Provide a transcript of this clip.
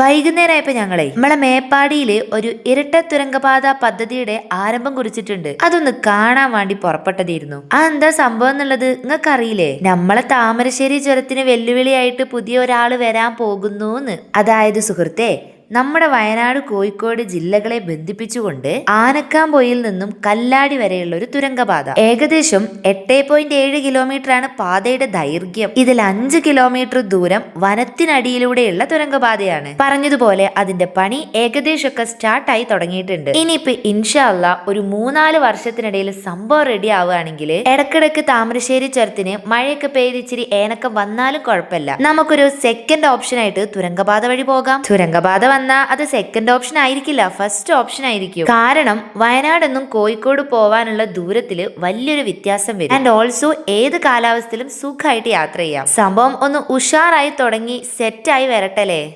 വൈകുന്നേരമായപ്പോ ഞങ്ങളെ നമ്മളെ മേപ്പാടിയിൽ ഒരു ഇരട്ട തുരങ്കപാത പദ്ധതിയുടെ ആരംഭം കുറിച്ചിട്ടുണ്ട്. അതൊന്ന് കാണാൻ വേണ്ടി പുറപ്പെട്ടതായിരുന്നു. ആ എന്താ സംഭവം എന്നുള്ളത് നിങ്ങൾക്ക് അറിയില്ലേ നമ്മളെ താമരശ്ശേരി ചുരത്തിന് വെല്ലുവിളിയായിട്ട് പുതിയ ഒരാൾ വരാൻ പോകുന്നു അതായത് സുഹൃത്തെ നമ്മുടെ വയനാട് കോഴിക്കോട് ജില്ലകളെ ബന്ധിപ്പിച്ചുകൊണ്ട് ആനക്കാംപൊയിൽ നിന്നും കല്ലാടി വരെയുള്ള ഒരു തുരങ്കപാത. ഏകദേശം എട്ട് പോയിന്റ് ഏഴ് കിലോമീറ്റർ ആണ് പാതയുടെ ദൈർഘ്യം. ഇതിൽ അഞ്ച് കിലോമീറ്റർ ദൂരം വനത്തിനടിയിലൂടെയുള്ള തുരങ്കപാതയാണ്. പറഞ്ഞതുപോലെ അതിന്റെ പണി ഏകദേശമൊക്കെ സ്റ്റാർട്ടായി തുടങ്ങിയിട്ടുണ്ട്. ഇനിയിപ്പോ ഇൻഷാല്ല ഒരു മൂന്നാൽ വർഷത്തിനിടയിൽ സംഭവം റെഡി ആവുകയാണെങ്കിൽ ഇടക്കിടക്ക് താമരശ്ശേരി ചുരത്തിന് മഴയൊക്കെ പെയ്ത് ഇച്ചിരി ഏനക്കം വന്നാലും കുഴപ്പമില്ല. നമുക്കൊരു സെക്കൻഡ് ഓപ്ഷൻ ആയിട്ട് തുരങ്കപാത വഴി പോകാം. തുരങ്കപാത വന്നാൽ അത് സെക്കൻഡ് ഓപ്ഷൻ ആയിരിക്കില്ല. ഫസ്റ്റ് ഓപ്ഷൻ ആയിരിക്കും. കാരണം വയനാട് നിന്നും കോഴിക്കോട് പോവാനുള്ള ദൂരത്തിൽ വലിയൊരു വ്യത്യാസം വരും. ആൻഡ് ഓൾസോ ഏത് കാലാവസ്ഥയിലും സുഖമായിട്ട് യാത്ര ചെയ്യാം. സംഭവം ഒന്ന് ഉഷാറായി തുടങ്ങി സെറ്റായി വരട്ടല്ലേ